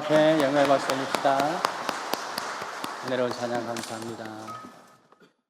앞에 영광의 박수 올립시다. 은혜로운 찬양 감사합니다.